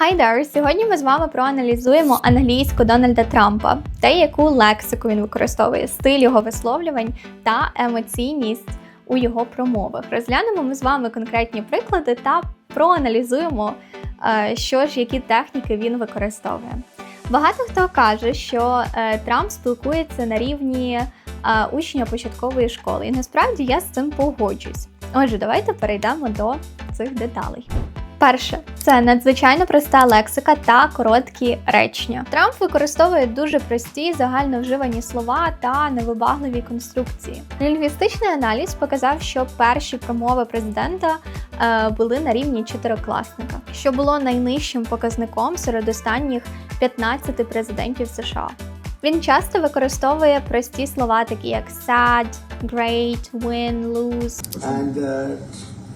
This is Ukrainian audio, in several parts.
Hi there! Сьогодні ми з вами проаналізуємо англійську Дональда Трампа, те, яку лексику він використовує, стиль його висловлювань та емоційність у його промовах. Розглянемо ми з вами конкретні приклади та проаналізуємо, е, що ж, які техніки він використовує. Багато хто каже, що е, Трамп спілкується на рівні е, учня початкової школи, і насправді я з цим погоджуюсь. Отже, давайте перейдемо до цих деталей. Перше, це надзвичайно проста лексика та короткі речення. Трамп використовує дуже прості загальновживані слова та невибагливі конструкції. Лінгвістичний аналіз показав, що перші промови президента е, були на рівні чотирикласника, що було найнижчим показником серед останніх 15 президентів США. Він часто використовує прості слова, такі як sad, great, win, lose, and uh,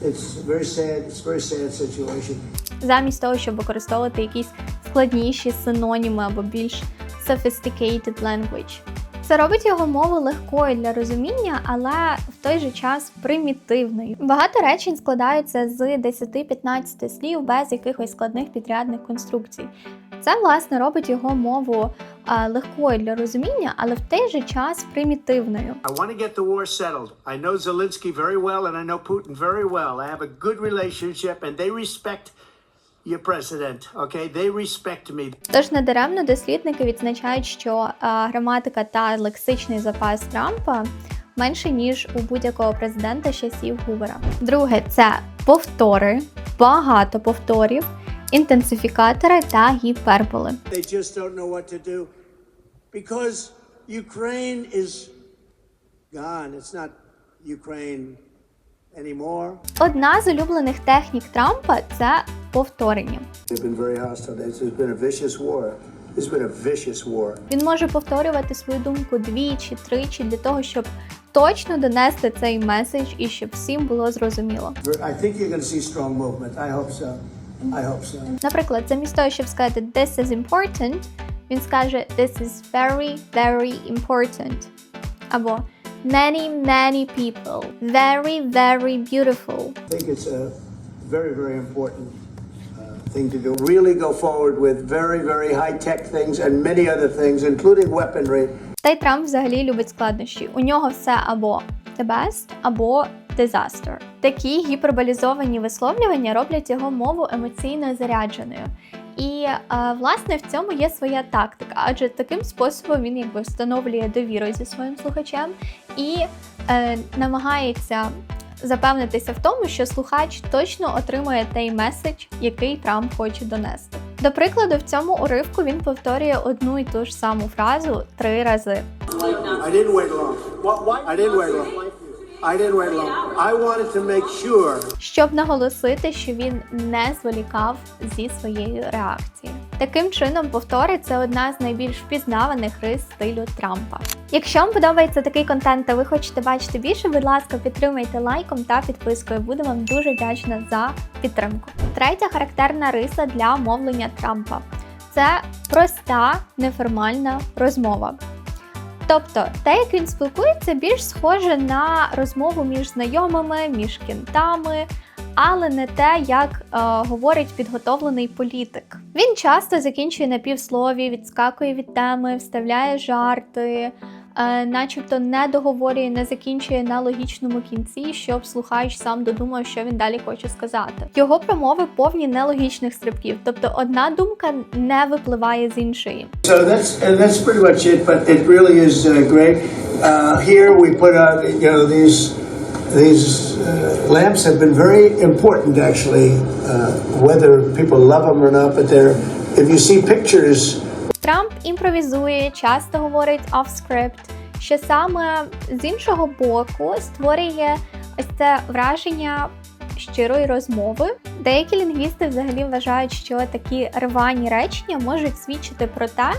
it's very sad. It's very sad situation. замість того, щоб використовувати якісь складніші синоніми або більш sophisticated language. Це робить його мову легкою для розуміння, але в той же час примітивною. Багато речень складаються з 10-15 слів без якихось складних підрядних конструкцій. Це власне робить його мову легкою для розуміння, але в той же час примітивною. I want to get the war settled. I know Zelensky very well, and I know Putin very well. I have a good relationship, and they respect your president. Okay, they respect me. Тож недаремно дослідники відзначають, що а, граматика та лексичний запас Трампа менше ніж у будь-якого президента часів Гувера. Друге це повтори, багато повторів, інтенсифікатори та гіперболи. They just don't know what to do because Ukraine is gone. It's not Ukraine anymore. Одна з улюблених технік Трампа це повторення. They've been very hostile. This been a vicious war. This been a vicious war. Він може повторювати свою думку двічі, тричі для того, щоб точно донести цей меседж і щоб всім було зрозуміло. I think you're going to see strong movement. I hope so. I hope so. Наприклад, замість того, щоб сказати this is important, він скаже this is very, very important. Або many, many people, very, very beautiful. I think it's a very, very important uh, thing to do. Really go forward with very, very high tech things and many other things, including weaponry. Та й Трамп взагалі любить складнощі. У нього все або the best, або disaster. Такі гіперболізовані висловлювання роблять його мову емоційно зарядженою. І е, власне в цьому є своя тактика, адже таким способом він якби встановлює довіру зі своїм слухачем і е, намагається запевнитися в тому, що слухач точно отримує той меседж, який Трамп хоче донести. До прикладу, в цьому уривку він повторює одну і ту ж саму фразу три рази. I didn't wait long. I didn't wait long. I didn't wait long. I wanted to make sure щоб наголосити, що він не зволікав зі своєю реакцією. Таким чином, повтори це одна з найбільш впізнаваних рис стилю Трампа. Якщо вам подобається такий контент та ви хочете бачити більше, будь ласка, підтримайте лайком та підпискою. Буду вам дуже вдячна за підтримку. Третя характерна риса для мовлення Трампа це проста неформальна розмова. Тобто, те, як він спілкується, більш схоже на розмову між знайомими, між кінтами, але не те, як е, говорить підготовлений політик. Він часто закінчує на півслові, відскакує від теми, вставляє жарти, начебто не договорює, не закінчує на логічному кінці, щоб слухач сам додумав, що він далі хоче сказати. Його промови повні нелогічних стрибків, тобто одна думка не випливає з іншої. So that's that's pretty much it. But it really is uh, great. Uh, here we put out, you know, these these uh, lamps have been very important, actually. Uh, whether people love them or not, but they're if you see pictures Трамп імпровізує, часто говорить off-script, що саме з іншого боку створює ось це враження щирої розмови. Деякі лінгвісти взагалі вважають, що такі рвані речення можуть свідчити про те,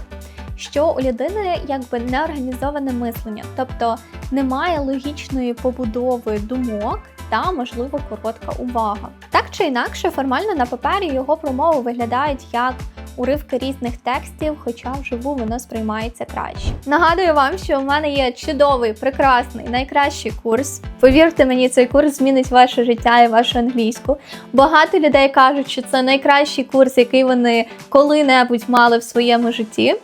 що у людини якби неорганізоване мислення, тобто немає логічної побудови думок та, можливо, коротка увага. Так чи інакше, формально на папері його промови виглядають як уривки різних текстів, хоча вживу воно сприймається краще. Нагадую вам, що у мене є чудовий, прекрасний, найкращий курс. Повірте мені, цей курс змінить ваше життя і вашу англійську. Багато людей кажуть, що це найкращий курс, який вони коли-небудь мали в своєму житті.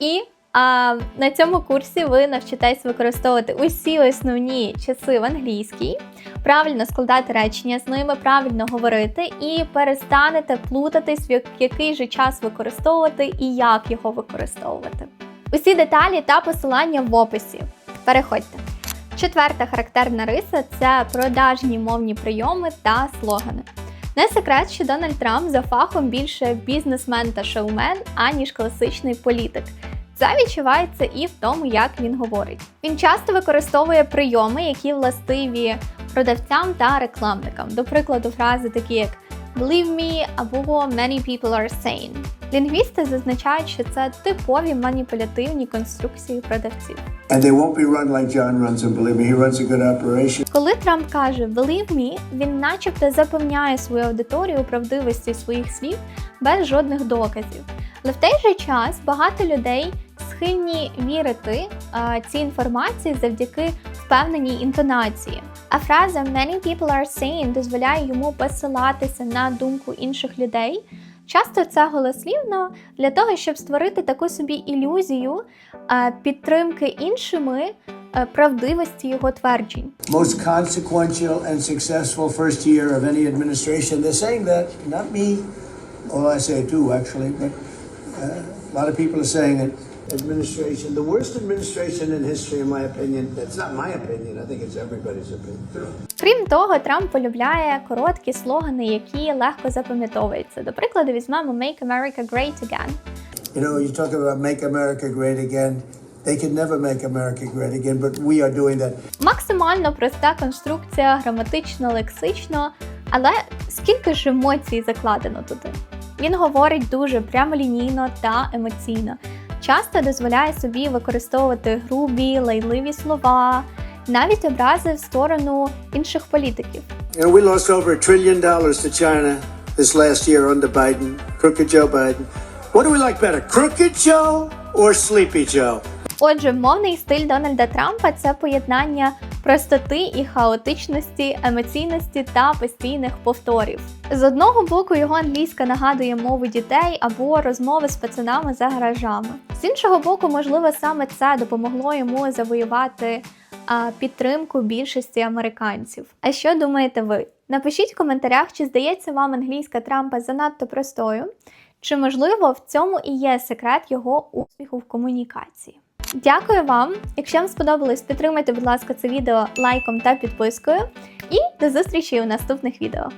І а, на цьому курсі ви навчитесь використовувати усі основні часи в англійській, правильно складати речення з ними, правильно говорити і перестанете плутатись, в який же час використовувати і як його використовувати. Усі деталі та посилання в описі. Переходьте. Четверта характерна риса це продажні мовні прийоми та слогани. Не секрет, що Дональд Трамп за фахом більше бізнесмен та шоумен, аніж класичний політик. Це відчувається і в тому, як він говорить. Він часто використовує прийоми, які властиві продавцям та рекламникам. До прикладу, фрази такі як Believe me або Many people are saying. Лінгвісти зазначають, що це типові маніпулятивні конструкції продавців. And they won't be run like John runs them. Believe me, he runs a good operation. Коли Трамп каже «Believe me», він начебто запевняє свою аудиторію у правдивості своїх слів без жодних доказів. Але в той же час багато людей схильні вірити цій інформації завдяки впевненій інтонації. А фраза «Many people are saying» дозволяє йому посилатися на думку інших людей. Часто це голослівно для того, щоб створити таку собі ілюзію підтримки іншими правдивості його тверджень. Most consequential and successful first year of any administration. They're saying that, not me. Well, I say it too, actually, but uh, a lot of people are saying it. Administration, the worst administration in history, in my opinion. It's not my opinion. I think it's everybody's opinion. Крім того, Трамп полюбляє короткі слогани, які легко запам'ятовуються. До прикладу, візьмемо Make America Great Again. You know, you talk about make America great again. They can never make America great again, but we are doing that. Максимально проста конструкція, граматично, лексично, але скільки ж емоцій закладено туди? Він говорить дуже прямолінійно та емоційно. Часто дозволяє собі використовувати грубі, лайливі слова, навіть образи в сторону інших політиків. Know, we lost over a trillion dollars to China this last year under Biden, crooked Joe Biden. What do we like better, crooked Joe or sleepy Joe? Отже, мовний стиль Дональда Трампа це поєднання простоти і хаотичності, емоційності та постійних повторів. З одного боку, його англійська нагадує мову дітей або розмови з пацанами за гаражами. З іншого боку, можливо, саме це допомогло йому завоювати а, підтримку більшості американців. А що думаєте ви? Напишіть в коментарях, чи здається вам англійська Трампа занадто простою, чи можливо в цьому і є секрет його успіху в комунікації. Дякую вам! Якщо вам сподобалось, підтримайте, будь ласка, це відео лайком та підпискою. І до зустрічі у наступних відео.